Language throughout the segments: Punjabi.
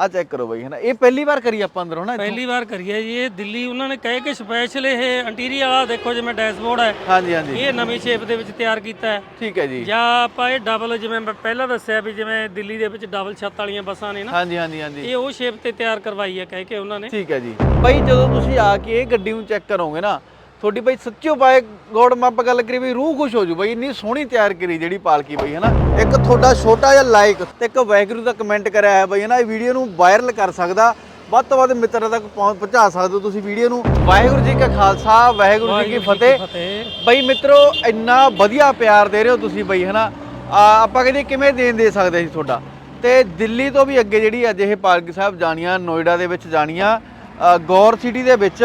ਆ ਚੈੱਕ ਕਰੋ ਬਾਈ ਹਨਾ? ਇਹ ਪਹਿਲੀ ਵਾਰ ਕਰੀ ਆਪਾਂ ਅੰਦਰੋਂ ਨਾ? ਪਹਿਲੀ ਵਾਰ ਕਰੀਏ ਜੀ ਇਹ ਦਿੱਲੀ ਉਹਨਾਂ ਨੇ ਕਹੇ ਕਿ ਸਪੈਸ਼ਲ ਇਹ ਇੰਟੀਰੀਅਰ ਵਾਲਾ ਦੇਖੋ ਜਿਵੇਂ ਡੈਸ਼ਬੋਰਡ ਹੈ। ਹਾਂਜੀ ਹਾਂਜੀ। ਇਹ ਨਵੀਂ ਸ਼ੇਪ ਦੇ ਵਿੱਚ ਤਿਆਰ ਕੀਤਾ ਹੈ। ਠੀਕ ਹੈ ਜੀ। ਜਾਂ ਆਪਾਂ ਇਹ ਡਬਲ ਜਿਵੇਂ ਮੈਂ ਪਹਿਲਾਂ ਦੱਸਿਆ ਵੀ ਜਿਵੇਂ ਦਿੱਲੀ ਦੇ ਵਿੱਚ ਡਬਲ ਛੱਤ ਵਾਲੀਆਂ ਬੱਸਾਂ ਨੇ ਨਾ ਹਾਂਜੀ ਹਾਂਜੀ ਹਾਂਜੀ। ਇਹ ਉਹ ਸ਼ੇਪ ਤੇ ਤਿਆਰ ਕਰਵਾਈ ਹੈ ਕਹਿ ਕੇ ਉਹਨਾਂ ਨੇ। ਠੀਕ ਹੈ ਜੀ। ਬਾਈ ਜਦੋਂ ਤੁਸੀਂ ਆ ਕੇ ਇਹ ਗੱਡੀ ਨੂੰ ਚੈੱਕ ਕਰੋਗੇ ਨਾ ਤੁਹਾਡੀ ਬਾਈ ਸੱਚਿਓ ਬਾਈ ਗੋਡ ਮੈਂ ਆਪਾਂ ਗੱਲ ਕਰੀ ਵੀ ਰੂਹ ਖੁਸ਼ ਹੋ ਜੂ ਬਾਈ ਇੰਨੀ ਸੋਹਣੀ ਤਿਆਰ ਕਰੀ ਜਿਹੜੀ ਪਾਲਕੀ ਬਾਈ ਹਨਾ? ਇੱਕ ਤੁਹਾਡਾ ਛੋਟਾ ਜਿਹਾ ਲਾਈਕ ਤੇ ਇੱਕ ਵਾਹਿਗੁਰੂ ਦਾ ਕਮੈਂਟ ਕਰਿਆ ਹੈ ਬਾਈ ਹਨਾ? ਇਹ ਵੀਡੀਓ ਨੂੰ ਵਾਇਰਲ ਕਰ ਸਕਦਾ ਵੱਧ ਤੋਂ ਵੱਧ ਮਿੱਤਰਾਂ ਤੱਕ ਪਹੁੰ- ਪਹੁੰਚਾ ਸਕਦੇ ਹੋ ਤੁਸੀਂ ਵੀਡੀਓ ਨੂੰ। ਵਾਹਿਗੁਰੂ ਜੀ ਕਾ ਖਾਲਸਾ ਵਾਹਿਗੁਰੂ ਜੀ ਕੀ ਫਤਿਹ। ਬਈ ਮਿੱਤਰੋ ਇੰਨਾ ਵਧੀਆ ਪਿਆਰ ਦੇ ਰਹੇ ਹੋ ਤੁਸੀਂ ਬਈ ਹਨਾ? ਆ, ਆਪਾਂ ਕਹਿੰਦੇ ਕਿਵੇਂ ਦੇਣ ਦੇ ਸਕਦੇ ਸੀ ਤੁਹਾਡਾ? ਤੇ ਦਿੱਲੀ ਤੋਂ ਵੀ ਅੱਗੇ ਜਿਹੜੀ ਅੱਜ ਇਹ ਪਾਲਕੀ ਸਾਹਿਬ ਜਾਣੀਆਂ ਨੋਇਡਾ ਦੇ ਵਿੱਚ ਜਾਣੀਆਂ ਗੌਰ ਸਿਟੀ ਦੇ ਵਿੱਚ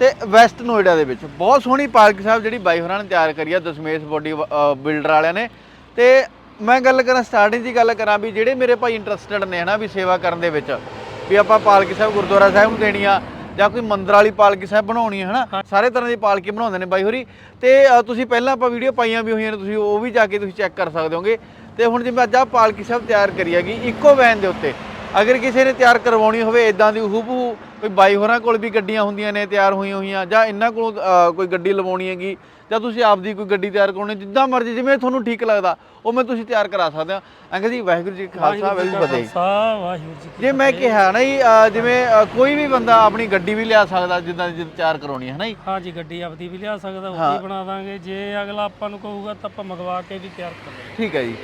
ਤੇ ਵੈਸਟ ਨੋਇਡਾ ਦੇ ਵਿੱਚ। ਬਹੁਤ ਸੋਹਣੀ ਪਾਲਕੀ ਸਾਹਿਬ ਜਿਹੜੀ ਬਾਈ ਹੋਰਾਂ ਨੇ ਤਿਆਰ ਕਰੀ ਆ, ਦਸ਼ਮੇਸ਼ ਬੋਡੀ ਬਿਲਡਰ ਵਾਲਿਆਂ ਨੇ। ਤੇ ਮੈਂ ਗੱਲ ਕਰਾਂ ਸਟਾਰਟਿੰਗ ਦੀ ਗੱਲ ਕਰਾਂ ਵੀ ਜਿਹੜੇ ਮੇਰੇ ਭਾਈ ਇੰਟਰਸਟਡ ਨੇ ਹਨਾ ਵੀ ਸੇਵਾ ਕਰਨ ਦੇ ਵਿੱਚ, ਵੀ ਆਪਾਂ ਪਾਲਕੀ ਸਾਹਿਬ, ਗੁਰਦੁਆਰਾ ਸਾਹਿਬ ਨੂੰ ਦੇਣੀ ਆ, ਜਾਂ ਕੋਈ ਮੰਦਰ ਵਾਲੀ ਪਾਲਕੀ ਸਾਹਿਬ ਬਣਾਉਣੀ ਹੈ ਹਨਾ, ਸਾਰੇ ਤਰ੍ਹਾਂ ਦੀ ਪਾਲਕੀ ਬਣਾਉਂਦੇ ਨੇ ਬਾਈ ਹੋਰੀ। ਤੇ ਤੁਸੀਂ ਪਹਿਲਾਂ ਆਪਾਂ ਵੀਡੀਓ ਪਾਈਆਂ ਵੀ ਹੋਈਆਂ ਨੇ, ਤੁਸੀਂ ਉਹ ਵੀ ਜਾ ਕੇ ਤੁਸੀਂ ਚੈੱਕ ਕਰ ਸਕਦੇ ਹੋਗੇ। ਤੇ ਹੁਣ ਜਿਵੇਂ ਅੱਜ ਆ ਪਾਲਕੀ ਸਾਹਿਬ ਤਿਆਰ ਕਰੀ ਹੈਗੀ, ਇੱਕੋ ਵੈਨ ਦੇ ਉੱਤੇ। ਅਗਰ ਕਿਸੇ ਨੇ ਤਿਆਰ ਕਰਵਾਉਣੀ ਹੋਵੇ ਇਦਾਂ ਦੀ ਹੂਬਹੂ ਕੋਈ ਬਾਈ ਹੋਰਾਂ ਕੋਲ ਵੀ ਗੱਡੀਆਂ ਹੁੰਦੀਆਂ ਨੇ ਤਿਆਰ ਹੋਈਆਂ ਹੋਈਆਂ ਜਾਂ ਇਹਨਾਂ ਕੋਲ ਕੋਈ ਗੱਡੀ ਲਵਾਉਣੀ ਹੈਗੀ ਜਾਂ ਤੁਸੀਂ ਆਪਦੀ ਕੋਈ ਗੱਡੀ ਤਿਆਰ ਕਰਾਉਣੀ ਜਿੱਦਾਂ ਮਰਜ਼ੀ ਜਿਵੇਂ ਤੁਹਾਨੂੰ ਠੀਕ ਲੱਗਦਾ ਉਹ ਮੈਂ ਤੁਸੀਂ ਤਿਆਰ ਕਰਾ ਸਕਦੇ ਹੋ। ਅੰਕਲ ਜੀ ਵਾਹਿਗੁਰੂ ਜੀ ਖਾਲਸਾ ਵਾਹਿਗੁਰੂ ਜੀ ਵਾਹਿਗੁਰੂ ਜੀ ਜੇ ਮੈਂ ਕਿਹਾ ਨਾ ਜੀ ਜਿਵੇਂ ਕੋਈ ਵੀ ਬੰਦਾ ਆਪਣੀ ਗੱਡੀ ਵੀ ਲਿਆ ਸਕਦਾ ਜਿੱਦਾਂ ਦੀ ਤਿਆਰ ਕਰਾਉਣੀ ਹੈ ਨਾ ਜੀ? ਹਾਂ ਜੀ ਗੱਡੀ ਆਪਦੀ ਵੀ ਲਿਆ ਸਕਦਾ ਉਹ ਵੀ ਬਣਾ ਦਾਂਗੇ। ਜੇ ਅਗਲਾ ਆਪਾਂ ਨੂੰ ਕਹੂਗਾ ਤਾਂ ਆਪਾਂ ਮੰਗਵਾ ਕੇ ਵੀ ਤਿਆਰ ਕਰ ਲਾਂਗੇ ਠੀਕ ਹੈ ਜੀ।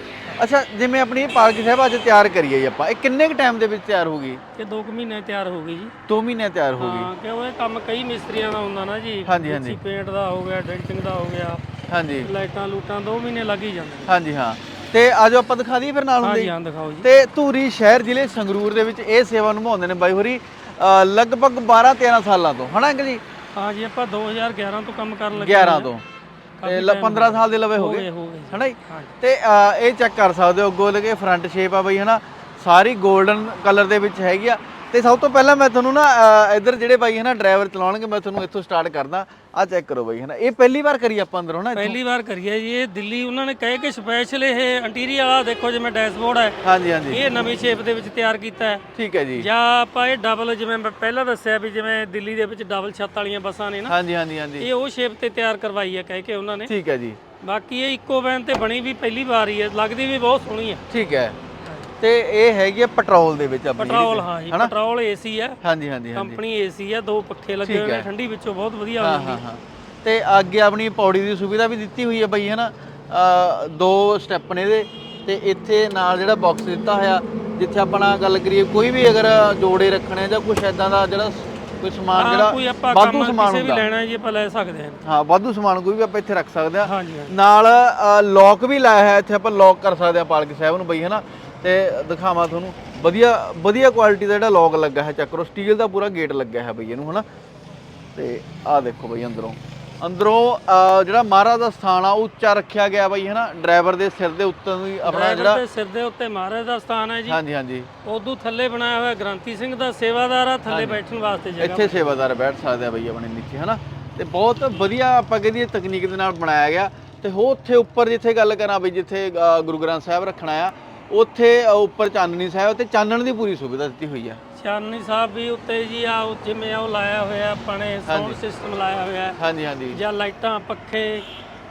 ਅੱਛਾ ਜਿਵੇਂ ਆਪਣੀ ਇਹ ਪਾਲਕੀ ਸਾਹਿਬ ਅੱਜ ਤਿਆਰ ਕਰੀਏ ਜੀ ਆਪਾਂ ਇਹ ਕਿੰਨੇ ਕੁ ਟਾਈਮ ਦੇ ਵਿੱਚ ਤਿਆਰ ਹੋਊਗੀ ਇਹ 2 ਮਹੀਨੇ ਤਿਆਰ ਹੋ ਗਈ ਜੀ। 2 ਮਹੀਨੇ ਤਿਆਰ ਹੋਊਗੀ ਹਾਂ ਕਿਉਂ ਇਹ ਕੰਮ ਕਈ ਮਿਸਤਰੀਆਂ ਦਾ ਹੁੰਦਾ ਨਾ ਜੀ। ਹਾਂਜੀ, ਹਾਂਜੀ। ਪੇਂਟ ਦਾ ਹੋ ਗਿਆ ਡੈਂਟਿੰਗ ਦਾ ਹੋ ਗਿਆ। ਹਾਂਜੀ। ਲਾਈਟਾਂ ਲੂਟਾਂ 2 ਮਹੀਨੇ ਲੱਗ ਹੀ ਜਾਂਦੇ ਨੇ। ਹਾਂਜੀ ਹਾਂ। ਤੇ ਆਜੋ ਆਪਾਂ ਦਿਖਾ ਦਈਏ ਫਿਰ ਨਾਲ ਹੁੰਦੇ ਹੀ। ਹਾਂ ਦਿਖਾਓ ਜੀ। ਤੇ ਧੂਰੀ ਸ਼ਹਿਰ ਜ਼ਿਲ੍ਹੇ ਸੰਗਰੂਰ ਦੇ ਵਿੱਚ ਇਹ ਸੇਵਾ ਨਿਭਾਉਂਦੇ ਨੇ ਬਾਈ ਹੋਰੀ ਅ, ਲਗਭਗ 12 13 ਸਾਲਾਂ ਤੋਂ ਹਨਾ ਅੰਕਲ ਜੀ ਹਾਂ ਜੀ ਆਪਾਂ 2011 ਤੋਂ ਕੰਮ ਕਰਨ ਲੱਗੇ 11 ਤੋਂ। ਤੇ 15 ਸਾਲ ਦੇ ਲਵੇ ਹੋ ਗਏ ਗਏ ਹੋ ਗਏ ਹਨਾ ਜੀ? ਤੇ ਅ, ਇਹ ਚੈੱਕ ਕਰ ਸਕਦੇ ਹੋ ਅੱਗੋਂ ਲਗੇ ਫਰੰਟ ਸ਼ੇਪ ਆ ਬਈ ਹਨਾ? ਸਾਰੀ 골ਡਨ ਕਲਰ ਦੇ ਵਿੱਚ ਹੈਗੀ ਆ। ਤੇ ਸਭ ਤੋਂ ਪਹਿਲਾਂ ਮੈਂ ਤੁਹਾਨੂੰ ਨਾ ਅ, ਇੱਧਰ ਜਿਹੜੇ ਬਾਈ ਹਨਾ ਡਰਾਈਵਰ ਚਲਾਉਣਗੇ ਮੈਂ ਤੁਹਾਨੂੰ ਇੱਥੋਂ ਸਟਾਰਟ ਕਰਦਾ। ਆ ਚੈੱਕ ਕਰੋ ਬਾਈ ਹਨਾ ਇਹ ਪਹਿਲੀ ਵਾਰ ਕਰੀ ਆਪਾਂ ਅੰਦਰੋਂ ਨਾ? ਪਹਿਲੀ ਵਾਰ ਕਰੀਏ ਜੀ ਇਹ ਦਿੱਲੀ ਉਹਨਾਂ ਨੇ ਕਹੇ ਕਿ ਸਪੈਸ਼ਲ ਇਹ ਇੰਟੀਰੀਅਰ ਵਾਲਾ ਦੇਖੋ ਜਿਵੇਂ ਡੈਸ਼ਬੋਰਡ ਹੈ। ਹਾਂਜੀ ਹਾਂਜੀ। ਇਹ ਨਵੀਂ ਸ਼ੇਪ ਦੇ ਵਿੱਚ ਤਿਆਰ ਕੀਤਾ ਹੈ। ਠੀਕ ਹੈ ਜੀ। ਜਾਂ ਆਪਾਂ ਇਹ ਡਬਲ ਜਿਵੇਂ ਮੈਂ ਪਹਿਲਾਂ ਦੱਸਿਆ ਵੀ ਜਿਵੇਂ ਦਿੱਲੀ ਦੇ ਵਿੱਚ ਡਬਲ ਛੱਤ ਵਾਲੀਆਂ ਬੱਸਾਂ ਨੇ ਨਾ। ਹਾਂਜੀ ਹਾਂਜੀ ਹਾਂਜੀ। ਇਹ ਉਹ ਸ਼ੇਪ ਤੇ ਤਿਆਰ ਕਰਵਾਈ ਹੈ ਕਹਿ ਕੇ ਉਹਨਾਂ ਨੇ। ਠੀਕ ਹੈ ਜੀ। ਬਾਕੀ ਇਹ ਇੱਕੋ ਵੈਨ ਤੇ ਬਣੀ ਵੀ ਪਹਿਲੀ ਵਾਰ ਹੀ ਹੈ ਲੱਗਦੀ ਵੀ ਬਹੁਤ ਸੋਹਣੀ ਹੈ। ਠੀਕ ਹੈ। ਤੇ ਇਹ ਹੈਗੀ ਆ ਪੈਟਰੋਲ ਦੇ ਵਿੱਚ ਆਪਣੀ ਪੈਟਰੋਲ ਹਾਂ ਜੀ ਪੈਟਰੋਲ ਏਸੀ ਹੈ ਹਾਂਜੀ ਹਾਂਜੀ ਹਾਂਜੀ। ਕੰਪਨੀ ਏਸੀ ਹੈ ਦੋ ਪੱਖੇ ਲੱਗੇ ਹੋਏ ਨੇ ਠੰਡੀ ਵਿੱਚੋਂ ਬਹੁਤ ਵਧੀਆ ਹਾਂ ਆਉਂਦੀ ਹਾਂ ਹਾਂ। ਤੇ ਅੱਗੇ ਆਪਣੀ ਪੌੜੀ ਦੀ ਸੁਵਿਧਾ ਵੀ ਦਿੱਤੀ ਹੋਈ ਹੈ ਬਈ ਹਨਾ? ਦੋ ਸਟੈਪ ਨੇ ਇਹਦੇ। ਤੇ ਇੱਥੇ ਨਾਲ ਜਿਹੜਾ ਬਾਕਸ ਦਿੱਤਾ ਹੋਇਆ ਜਿੱਥੇ ਆਪਣਾ ਗੱਲ ਕਰੀਏ ਕੋਈ ਵੀ ਅਗਰ ਜੋੜੇ ਰੱਖਣੇ ਜਾਂ ਕੁਝ ਐਦਾਂ ਦਾ ਜਿਹੜਾ ਕੋਈ ਸਮਾਨ ਹਾਂ ਜਿਹੜਾ ਵਾਧੂ ਸਮਾਨ ਕਿਸੇ ਵੀ ਹੁੰਦਾ। ਲੈਣਾ ਜੀ ਆਪਾਂ ਲੈ ਸਕਦੇ ਹਾਂ। ਹਾਂ ਵਾਧੂ ਸਮਾਨ ਕੋਈ ਵੀ ਆਪਾਂ ਇੱਥੇ ਰੱਖ ਸਕਦੇ ਆ ਹਾਂਜੀ ਨਾਲ ਲੌਕ ਵੀ ਲਾਇਆ ਹੈ ਇੱਥੇ ਆਪਾਂ ਲੌਕ ਕਰ ਸਕਦੇ ਆ ਪਾਲਕੀ ਸਾਹਿਬ ਨੂੰ ਬਈ ਹਨਾ? ਤੇ ਦਿਖਾਵਾਂ ਤੁਹਾਨੂੰ। ਵਧੀਆ ਵਧੀਆ ਕੁਆਲਿਟੀ ਦਾ ਜਿਹੜਾ ਲੌਕ ਲੱਗਾ ਹੈ ਚੱਕਰੋ। ਸਟੀਲ ਦਾ ਪੂਰਾ ਗੇਟ ਲੱਗਿਆ ਹੈ ਬਈ ਇਹਨੂੰ ਹਨਾ? ਤੇ ਆਹ ਦੇਖੋ ਬਈ ਅੰਦਰੋਂ। ਅੰਦਰੋਂ ਜਿਹੜਾ ਮਹਾਰਾਜ ਦਾ ਸਥਾਨ ਆ ਉਹ ਉੱਚਾ ਰੱਖਿਆ ਗਿਆ ਬਈ ਹਨਾ? ਡਰਾਈਵਰ ਦੇ ਸਿਰ ਦੇ ਉੱਤੇ ਆਪਣਾ ਡਰਾਈਵਰ ਜਿਹੜਾ ਦੇ ਸਿਰ ਦੇ ਉੱਤੇ ਮਹਾਰਾਜ ਦਾ ਸਥਾਨ ਹੈ ਜੀ। ਹਾਂਜੀ ਹਾਂਜੀ। ਉਦੋਂ ਥੱਲੇ ਬਣਾਇਆ ਹੋਇਆ ਗ੍ਰਾਂਤੀ ਸਿੰਘ ਦਾ ਸੇਵਾਦਾਰ ਆ ਥੱਲੇ ਬੈਠਣ ਵਾਸਤੇ ਜਗ੍ਹਾ ਇੱਥੇ ਸੇਵਾਦਾਰ ਬੈਠ ਸਕਦੇ ਆ ਬਈ ਆਪਣੇ ਨੀਚੇ ਹਨਾ? ਤੇ ਬਹੁਤ ਵਧੀਆ ਆਪਾਂ ਕਹਿੰਦੇ ਤਕਨੀਕ ਦੇ ਨਾਲ ਬਣਾਇਆ ਗਿਆ। ਤੇ ਹੋ ਉੱਥੇ ਉੱਪਰ ਜਿੱਥੇ ਗੱਲ ਕਰਾਂ ਬਈ ਜਿੱਥੇ ਗੁਰੂ ਗ੍ਰੰਥ ਸਾਹਿਬ ਰੱਖਣਾ ਆ ਉੱਥੇ ਉੱਪਰ ਚਾਨਣੀ ਸਾਹਿਬ ਤੇ ਚਾਨਣ ਦੀ ਪੂਰੀ ਸੁਵਿਧਾ ਦਿੱਤੀ ਹੋਈ ਆ। ਚਾਨਣੀ ਸਾਹਿਬ ਵੀ ਉੱਤੇ ਜੀ ਆ ਉਹ ਜਿਵੇਂ ਉਹ ਲਾਇਆ ਹੋਇਆ ਆਪਾਂ ਨੇ ਸਾਊਂਡ ਸਿਸਟਮ ਲਾਇਆ ਹੋਇਆ। ਹੈ। ਹਾਂਜੀ ਹਾਂਜੀ। ਜਾਂ ਲਾਈਟਾਂ ਪੱਖੇ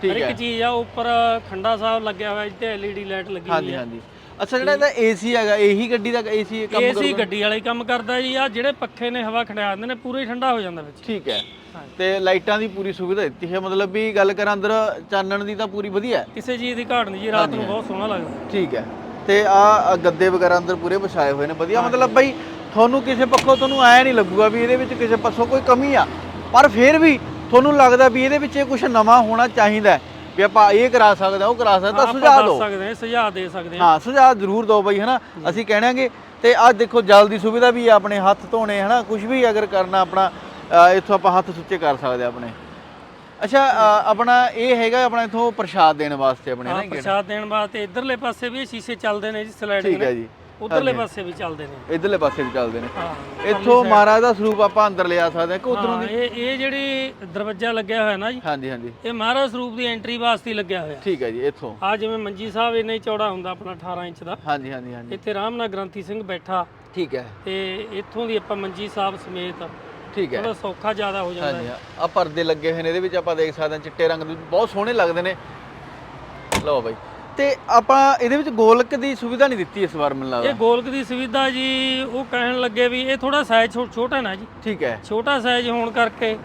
ਠੀਕ ਹਰ ਇੱਕ ਚੀਜ਼ ਆ ਉੱਪਰ ਖੰਡਾ ਸਾਹਿਬ ਲੱਗਿਆ ਹੋਇਆ ਜਿੱਤੇ ਐਲਈਡੀ ਲਾਈਟ ਲੱਗੀ ਹੋਈ ਹਾਂਜੀ ਹੈ ਹਾਂਜੀ। ਅੱਛਾ ਜਿਹੜਾ ਇਹਦਾ ਏਸੀ ਹੈਗਾ ਇਹੀ ਗੱਡੀ ਦਾ ਏਸੀ ਕੰਮ ਏਸੀ ਗੱਡੀ ਵਾਲਾ ਹੀ ਕੰਮ ਕਰਦਾ ਜੀ। ਆ ਜਿਹੜੇ ਪੱਖੇ ਨੇ ਹਵਾ ਖੜਿਆ ਦਿੰਦੇ ਨੇ ਪੂਰਾ ਹੀ ਠੰਡਾ ਹੋ ਜਾਂਦਾ ਵਿੱਚ। ਠੀਕ ਹੈ। ਹਾਂਜੀ। ਤੇ ਲਾਈਟਾਂ ਦੀ ਪੂਰੀ ਸੁਵਿਧਾ ਦਿੱਤੀ ਹੈ। ਮਤਲਬ ਵੀ ਗੱਲ ਕਰਾਂ ਅੰਦਰ ਚਾਨਣ ਦੀ ਤਾਂ ਪੂਰੀ ਵਧੀਆ ਹੈ। ਕਿਸੇ ਚੀਜ਼ ਦੀ ਘਾਟ ਨਹੀਂ ਜੀ ਰਾਤ ਨੂੰ ਬਹੁਤ ਸੋਹਣਾ ਲੱਗਦਾ। ਠੀਕ ਹੈ। ਤੇ ਆ ਗੱਦੇ ਵਗੈਰਾ ਅੰਦਰ ਪੂਰੇ ਵਿਛਾਏ ਹੋਏ ਨੇ। ਵਧੀਆ ਮਤਲਬ ਬਈ ਤੁਹਾਨੂੰ ਕਿਸੇ ਪੱਖੋਂ ਤੁਹਾਨੂੰ ਐ ਨਹੀਂ ਲੱਗੂਗਾ ਵੀ ਇਹਦੇ ਵਿੱਚ ਕਿਸੇ ਪਾਸੋਂ ਕੋਈ ਕਮੀ ਆ। ਪਰ ਫਿਰ ਵੀ ਤੁਹਾਨੂੰ ਲੱਗਦਾ ਵੀ ਇਹਦੇ ਵਿੱਚ ਕੁਝ ਨਵਾਂ ਹੋਣਾ ਚਾਹੀਦਾ ਹੈ। ਵੀ ਆਪਾਂ ਇਹ ਕਰਾ ਸਕਦੇ ਉਹ ਕਰਾ ਸਕਦੇ ਤਾਂ ਸੁਝਾਅ ਦਿਓ। ਸਕਦੇ ਹਾਂ ਸੁਝਾਅ ਦੇ ਸਕਦੇ ਹਾਂ। ਹਾਂ ਸੁਝਾਅ ਜ਼ਰੂਰ ਦਿਓ ਬਈ ਹਨਾ? ਅਸੀਂ ਕਹਿਣਾਂਗੇ ਤੇ ਆਹ ਦੇਖੋ ਜਲ ਦੀ ਸੁਵਿਧਾ ਵੀ ਹੈ ਆਪਣੇ ਹੱਥ ਧੋਣੇ ਹਨਾ? ਕੁਝ ਵੀ ਅਗਰ ਕਰਨਾ ਆਪਣਾ ਇੱਥੋਂ ਆਪਾਂ ਹੱਥ ਸੁੱਚੇ ਕਰ ਸਕਦੇ ਆਪਣੇ। ਅੱਛਾ ਅ, ਆਪਣਾ ਇਹ ਹੈਗਾ ਆਪਣਾ ਇਥੋਂ ਪ੍ਰਸ਼ਾਦ ਦੇਣ ਵਾਸਤੇ ਆਪਣੇ ਹਾਂ ਨਾ ਗੇਟ ਪ੍ਰਸ਼ਾਦ ਦੇਣ ਵਾਸਤੇ ਇਧਰਲੇ ਪਾਸੇ ਵੀ ਸ਼ੀਸ਼ੇ ਚੱਲਦੇ ਨੇ ਜੀ ਸਲਾਈਡਿੰਗ ਠੀਕ ਹੈ ਜੀ। ਉਧਰਲੇ ਪਾਸੇ ਵੀ ਚੱਲਦੇ ਨੇ। ਇਧਰਲੇ ਪਾਸੇ ਵੀ ਚੱਲਦੇ ਨੇ। ਹਾਂ ਇੱਥੋਂ ਮਹਾਰਾਜ ਦਾ ਸਰੂਪ ਆਪਾਂ ਅੰਦਰ ਲਿਆ ਸਕਦੇ ਹਾਂ ਕਿ ਉਧਰੋਂ ਹਾਂ, ਇਹ ਇਹ ਜਿਹੜੀ ਦਰਵਾਜ਼ਾ ਲੱਗਿਆ ਹੋਇਆ ਨਾ ਜੀ ਹਾਂਜੀ ਹਾਂਜੀ। ਇਹ ਮਹਾਰਾਜ ਸਰੂਪ ਦੀ ਐਂਟਰੀ ਵਾਸਤੇ ਹੀ ਲੱਗਿਆ ਹੋਇਆ। ਠੀਕ ਹੈ ਜੀ ਇੱਥੋਂ। ਆ ਜਿਵੇਂ ਮੰਜੀ ਸਾਹਿਬ ਇੰਨਾ ਹੀ ਚੌੜਾ ਹੁੰਦਾ ਆਪਣਾ 18 ਇੰਚ ਦਾ। ਹਾਂਜੀ ਹਾਂਜੀ ਹਾਂਜੀ। ਇੱਥੇ ਆਰਾਮ ਨਾਲ ਗ੍ਰੰਥੀ ਸਿੰਘ ਬੈਠਾ। ਠੀਕ ਹੈ। ਤੇ ਇੱਥੋਂ ਦੀ ਆਪਾਂ ਮੰਜੀ ਸਾਹਿਬ ਸਮੇਤ ਠੀਕ ਹੈ। ਥੋੜਾ ਸੌਖਾ ਜ਼ਿਆਦਾ ਹੋ ਜਾਂਦਾ ਹਾਂਜੀ ਹੈ ਆ ਪਰਦੇ ਲੱਗੇ ਹੋਏ ਨੇ ਇਹਦੇ ਵਿੱਚ ਆਪਾਂ ਦੇਖ ਸਕਦੇ ਹਾਂ ਚਿੱਟੇ ਰੰਗ ਦੇ ਬਹੁਤ ਸੋਹਣੇ ਲੱਗਦੇ ਨੇ। ਲਓ ਬਾਈ। ਤੇ ਆਪਾਂ ਇਹਦੇ ਵਿੱਚ ਗੋਲਕ ਦੀ ਸੁਵਿਧਾ ਨਹੀਂ ਦਿੱਤੀ ਇਸ ਵਾਰ ਮੈਨੂੰ ਇਹ ਲੱਗਦਾ ਗੋਲਕ ਦੀ ਸੁਵਿਧਾ ਜੀ ਉਹ ਕਹਿਣ ਲੱਗੇ ਵੀ ਇਹ ਥੋੜਾ ਸਾਈਜ਼ ਛੋਟਾ ਨਾ ਜੀ। ਠੀਕ ਹੈ। ਛੋਟਾ ਸਾਈਜ਼ ਹੋਣ ਕਰਕੇ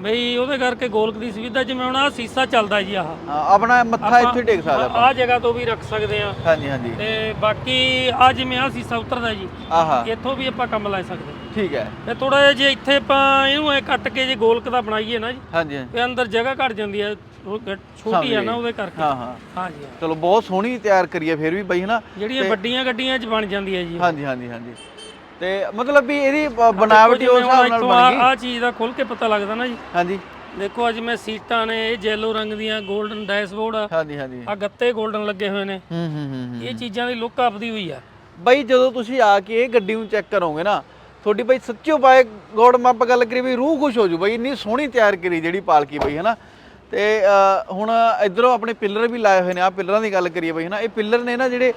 ਬਈ ਉਹਦੇ ਕਰਕੇ ਗੋਲਕ ਦੀ ਸੁਵਿਧਾ ਜਿਵੇਂ ਹੁਣ ਆ ਸੀਸਾ ਚੱਲਦਾ ਜੀ ਆਹ। ਹਾਂ, ਆਪਣਾ ਮੱਥਾ ਇੱਥੇ ਟੇਕ ਸਕਦਾ ਆਪਾਂ। ਆ ਜਗ੍ਹਾ ਤੋਂ ਵੀ ਰੱਖ ਸਕਦੇ ਆ ਹਾਂਜੀ ਹਾਂਜੀ। ਤੇ ਬਾਕੀ ਆ ਜਿਵੇਂ ਆ ਸੀਸਾ ਉਤਰਦਾ ਜੀ ਆਹਾ। ਇੱਥੋਂ ਵੀ ਆਪਾਂ ਕੰਮ ਲੈ ਸਕਦੇ ਠੀਕ ਹੈ। ਤੇ ਥੋੜਾ ਜਿਹਾ ਜੇ ਇੱਥੇ ਆਪਾਂ ਇਹਨੂੰ ਐ ਕੱਟ ਕੇ ਜੇ ਗੋਲਕ ਦਾ ਬਣਾਈਏ ਨਾ ਜੀ ਹਾਂਜੀ ਹਾਂਜੀ। ਤੇ ਅੰਦਰ ਜਗ੍ਹਾ ਘਟ ਜਾਂਦੀ ਹੈ ਉਹ ਛੋਟੀ ਆ ਨਾ ਉਹਦੇ ਕਰਕੇ। ਹਾਂ ਹਾਂ। ਹਾਂ ਜੀ ਹਾਂ। ਚਲੋ ਬਹੁਤ ਸੋਹਣੀ ਤਿਆਰ ਕਰੀਏ ਫਿਰ ਵੀ ਬਾਈ ਹਨਾ ਜਿਹੜੀਆਂ ਵੱਡੀਆਂ ਗੱਡੀਆਂ 'ਚ ਬਣ ਜਾਂਦੀ ਹੈ ਜੀ ਹਾਂਜੀ ਹਾਂਜੀ ਹਾਂਜੀ। ਤੇ ਮਤਲਬ ਵੀ ਇਹਦੀ ਬ- ਬਣਾਵਟੀ ਉਸ ਹਿਸਾਬ ਨਾਲ ਬਣ ਗਈ। ਆ ਚੀਜ਼ ਦਾ ਖੁੱਲ ਕੇ ਪਤਾ ਲੱਗਦਾ ਨਾ ਜੀ। ਹਾਂਜੀ। ਦੇਖੋ ਅੱਜ ਮੈਂ ਸੀਟਾਂ ਨੇ ਇਹ ਜੈਲੋ ਰੰਗ ਦੀਆਂ 골ਡਨ ਡੈਸ਼ਬੋਰਡ ਆ। ਹਾਂਜੀ ਹਾਂਜੀ। ਆਹ ਗੱਤੇ 골ਡਨ ਲੱਗੇ ਹੋਏ ਨੇ। ਹੂੰ ਹੂੰ ਹੂੰ। ਇਹ ਚੀਜ਼ਾਂ ਦੀ ਲੁੱਕ ਆਪਦੀ ਹੋਈ ਆ। ਬਈ ਜਦੋਂ ਤੁਸੀਂ ਆ ਕੇ ਇਹ ਗੱਡੀ ਨੂੰ ਚੈੱਕ ਕਰੋਗੇ ਨਾ ਤੁਹਾਡੀ ਬਈ ਸੱਚਿਓ ਬਾਏ ਗੋਡ ਮਾਪ ਗੱਲ ਕਰੀ ਵੀ ਰੂਹ ਖੁਸ਼ ਹੋ ਜੂ ਬਈ ਇੰਨੀ ਸੋਹਣੀ ਤਿਆਰ ਕਰੀ ਜਿਹੜੀ ਪਾਲਕੀ ਬਈ ਹਨਾ ਤੇ ਹੁਣ ਇਧਰੋਂ ਆਪਣੇ ਪਿੱਲਰ ਵੀ ਲਾਏ ਹੋਏ ਨੇ। ਆ ਪਿੱਲਰਾਂ ਦੀ ਗੱਲ ਕਰੀਏ ਬਈ ਹਨਾ? ਇਹ ਪਿੱਲਰ ਨੇ ਨਾ ਜਿਹੜੇ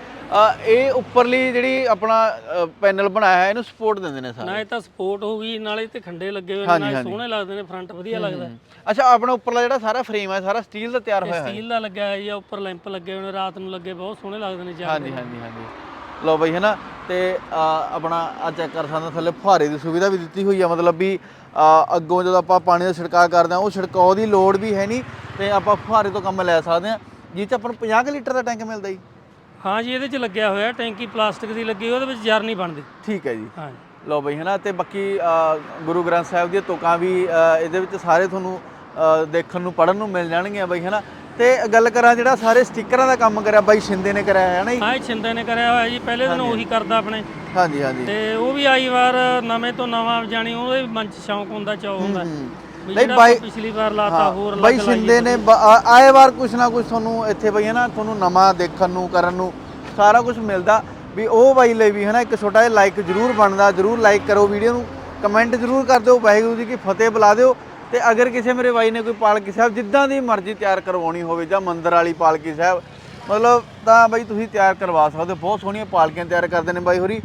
ਇਹ ਉੱਪਰਲੀ ਜਿਹੜੀ ਆਪਣਾ ਪੈਨਲ ਬਣਾਇਆ ਹੈ ਇਹਨੂੰ ਸਪੋਰਟ ਦਿੰਦੇ ਨੇ ਸਾਰੇ। ਨਾ ਇਹ ਤਾਂ ਸਪੋਰਟ ਹੋ ਗਈ ਨਾਲੇ ਤੇ ਖੰਡੇ ਲੱਗੇ ਹੋਏ ਨੇ ਨਾਲੇ। ਸੋਹਣੇ ਲੱਗਦੇ ਨੇ ਫਰੰਟ ਵਧੀਆ ਲੱਗਦਾ। ਅੱਛਾ ਆਪਣਾ ਉੱਪਰਲਾ ਜਿਹੜਾ ਸਾਰਾ ਫਰੇਮ ਹੈ ਸਾਰਾ ਸਟੀਲ ਦਾ ਤਿਆਰ ਹੋਇਆ ਹੈ ਸਟੀਲ ਦਾ ਲੱਗਿਆ ਹੈ ਜਾਂ ਉੱਪਰ ਲੈਂਪ ਲੱਗੇ ਹੋਏ ਨੇ ਰਾਤ ਨੂੰ ਲੱਗੇ ਬਹੁਤ ਸੋਹਣੇ ਲੱਗਦੇ ਨੇ ਜਾ ਹਾਂਜੀ ਹਾਂਜੀ ਹਾਂਜੀ। ਲਓ ਬਈ ਹਨਾ? ਤੇ ਆਪਣਾ ਆ ਚੈੱਕ ਕਰ ਸਕਦੇ ਹੋ ਥੱਲੇ ਫੁਹਾਰੇ ਦੀ ਸੁਵਿਧਾ ਵੀ ਦਿੱਤੀ ਹੋਈ ਆ ਮਤਲਬ ਵੀ ਅੱਗੋਂ ਜਦੋਂ ਆਪਾਂ ਪਾਣੀ ਦਾ ਛਿੜਕਾਅ ਕਰਦੇ ਆ ਉਹ ਛਿੜਕਾਅ ਦੀ ਲੋੜ ਵੀ ਹੈ ਨਹੀਂ ਤੇ ਆਪਾਂ ਫੁਹਾਰੇ ਤੋਂ ਕੰਮ ਲੈ ਸਕਦੇ ਆ ਜਿਹ ਚ ਆਪਾਂ ਨੂੰ 50 ਕੁ ਲੀਟਰ ਦਾ ਟੈਂਕ ਮਿਲਦਾ ਜੀ? ਹਾਂ ਜੀ ਇਹਦੇ 'ਚ ਲੱਗਿਆ ਹੋਇਆ ਟੈਂਕੀ ਪਲਾਸਟਿਕ ਦੀ ਲੱਗੀ ਉਹਦੇ ਵਿੱਚ ਜਰ ਨਹੀਂ ਬਣਦੀ। ਠੀਕ ਹੈ ਜੀ। ਹਾਂ ਲਓ ਬਈ ਹਨਾ? ਤੇ ਬਾਕੀ ਗੁਰੂ ਗ੍ਰੰਥ ਸਾਹਿਬ ਦੀਆਂ ਤੁਕਾਂ ਵੀ ਇਹਦੇ ਵਿੱਚ ਸਾਰੇ ਤੁਹਾਨੂੰ ਦੇਖਣ ਨੂੰ ਪੜਨ ਨੂੰ ਮਿਲ ਜਾਣਗੀਆਂ ਬਈ ਹਨਾ? ਤੇ ਗੱਲ ਕਰਾਂ ਜਿਹੜਾ ਸਾਰੇ ਸਟickਰਾਂ ਦਾ ਕੰਮ ਕਰਿਆ ਬਾਈ ਸ਼ਿੰਦੇ ਨੇ ਕਰਿਆ ਹੈ ਨਾ ਜੀ? ਹਾਂ ਇਹ ਛਿੰਦੇ ਨੇ ਕਰਿਆ ਹੋਇਆ ਜੀ ਪਹਿਲੇ ਦਿਨ ਉਹੀ ਕਰਦਾ ਆਪਣੇ। ਹਾਂਜੀ ਹਾਂਜੀ। ਤੇ ਉਹ ਵੀ ਆਈ ਵਾਰ ਨਵੇਂ ਤੋਂ ਨਵਾਂ ਜਾਣੀ ਉਹਦੇ ਵੀ ਮਨ 'ਚ ਸ਼ੌਂਕ ਹੁੰਦਾ ਚਾਹ ਹੁੰਦਾ। ਵੀ ਨਹੀਂ ਜਿਹੜਾ ਬਾਈ- ਪਿਛਲੀ ਵਾਰ ਲਾਤਾ ਹੋਰ ਬਾਈ ਸ਼ਿੰਦੇ ਨੇ ਬ- ਆ- ਆਏ ਵਾਰ ਕੁਛ ਨਾ ਕੁਛ ਤੁਹਾਨੂੰ ਇੱਥੇ ਬਈ ਹੈ ਨਾ ਤੁਹਾਨੂੰ ਨਵਾਂ ਦੇਖਣ ਨੂੰ ਕਰਨ ਨੂੰ ਸਾਰਾ ਕੁਝ ਮਿਲਦਾ। ਵੀ ਉਹ ਬਾਈ ਲਈ ਵੀ ਹੈ ਨਾ ਇੱਕ ਛੋਟਾ ਜਿਹਾ ਲਾਈਕ ਜ਼ਰੂਰ ਬਣਦਾ ਜ਼ਰੂਰ ਲਾਈਕ ਕਰੋ ਵੀਡੀਓ ਨੂੰ। ਕਮੈਂਟ ਜ਼ਰੂਰ ਕਰ ਦਿਓ ਵਾਹਿਗੁਰੂ ਜੀ ਕੀ ਫਤਿਹ ਬੁਲਾ ਦਿਓ। ਤੇ ਅਗਰ ਕਿਸੇ ਮੇਰੇ ਬਾਈ ਨੇ ਕੋਈ ਪਾਲਕੀ ਸਾਹਿਬ ਜਿੱਦਾਂ ਦੀ ਮਰਜ਼ੀ ਤਿਆਰ ਕਰਵਾਉਣੀ ਹੋਵੇ ਜਾਂ ਮੰਦਿਰ ਵਾਲੀ ਪਾਲਕੀ ਸਾਹਿਬ ਮਤਲਬ ਤਾਂ ਬਾਈ ਤੁਸੀਂ ਤਿਆਰ ਕਰਵਾ ਸਕਦੇ ਹੋ। ਬਹੁਤ ਸੋਹਣੀਆਂ ਪਾਲਕੀਆਂ ਤਿਆਰ ਕਰਦੇ ਨੇ ਬਾਈ ਹੋਰੀ।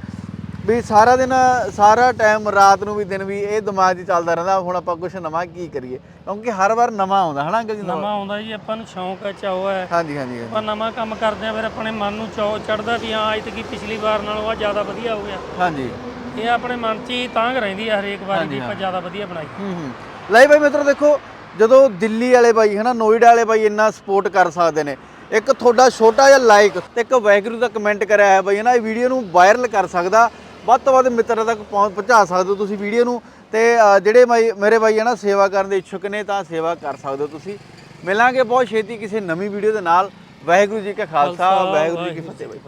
ਵੀ ਸਾਰਾ ਦਿਨ ਸਾਰਾ ਟਾਈਮ ਰਾਤ ਨੂੰ ਵੀ ਦਿਨ ਵੀ ਇਹ ਦਿਮਾਗ 'ਚ ਚੱਲਦਾ ਰਹਿੰਦਾ ਹੁਣ ਆਪਾਂ ਕੁਝ ਨਵਾਂ ਕੀ ਕਰੀਏ? ਕਿਉਂਕਿ ਹਰ ਵਾਰ ਨਵਾਂ ਆਉਂਦਾ ਹਨਾ ਅੰਕਲ ਜੀ ਨਵਾਂ? ਆਉਂਦਾ ਜੀ ਆਪਾਂ ਨੂੰ ਸ਼ੌਂਕ ਹੈ ਚਾਹ ਹੈ। ਹਾਂਜੀ ਹਾਂਜੀ। ਆਪਾਂ ਨਵਾਂ ਕੰਮ ਕਰਦੇ ਆ ਫਿਰ ਆਪਣੇ ਮਨ ਨੂੰ ਚਾਅ ਚੜਦਾ ਵੀ ਹਾਂ ਅੱਜ ਤੱਕ ਪਿਛਲੀ ਵਾਰ ਨਾਲੋਂ ਆ ਜ਼ਿਆਦਾ ਵਧੀਆ ਹੋ ਗਿਆ। ਹਾਂਜੀ। ਇਹ ਆਪਣੇ ਮਨ 'ਚ ਹੀ ਤਾਂਘ ਰਹਿੰਦੀ ਆ ਹਰੇਕ ਵਾਰੀ ਵੀ ਆਪਾਂ ਜ਼ਿਆਦਾ ਵਧੀਆ ਬਣਾਈ। ਹੂੰ ਹੂੰ। ਲੈ ਬਾਈ ਮਿੱਤਰੋ ਦੇਖੋ ਜਦੋਂ ਦਿੱਲੀ ਵਾਲੇ ਬਾਈ ਹਨਾ ਨੋਇਡਾ ਵਾਲੇ ਬਾਈ ਇੰਨਾ ਸਪੋਰਟ ਕਰ ਸਕਦੇ ਨੇ ਇੱਕ ਤੁਹਾਡਾ ਛੋਟਾ ਜਿਹਾ ਲਾਈਕ ਤੇ ਇੱਕ ਵੈਗਰੂ ਦਾ ਕਮੈਂਟ ਕਰਿਆ ਹੈ ਬਾਈ ਹਨਾ ਇਹ ਵੀਡੀਓ ਨੂੰ ਵਾਇਰਲ ਕਰ ਸਕਦਾ ਵੱਧ ਤੋਂ ਵੱਧ ਮਿੱਤਰਾਂ ਤੱਕ ਪਹੁੰਚ- ਪਹੁੰਚਾ ਸਕਦੇ ਹੋ ਤੁਸੀਂ ਵੀਡੀਓ ਨੂੰ ਤੇ ਜਿਹੜੇ ਮੇਰੇ ਬਾਈ ਹਨਾ ਸੇਵਾ ਕਰਨ ਦੇ ਇੱਛੁਕ ਨੇ ਤਾਂ ਸੇਵਾ ਕਰ ਸਕਦੇ ਹੋ ਤੁਸੀਂ। ਮਿਲਾਂਗੇ ਬਹੁਤ ਛੇਤੀ ਕਿਸੇ ਨਵੀਂ ਵੀਡੀਓ ਦੇ ਨਾਲ ਵਾਹਿਗੁਰੂ ਜੀ ਕਾ ਖਾਲਸਾ ਵਾਹਿਗੁਰੂ ਜੀ ਕੀ ਫਤਿਹ ਬਾਈ।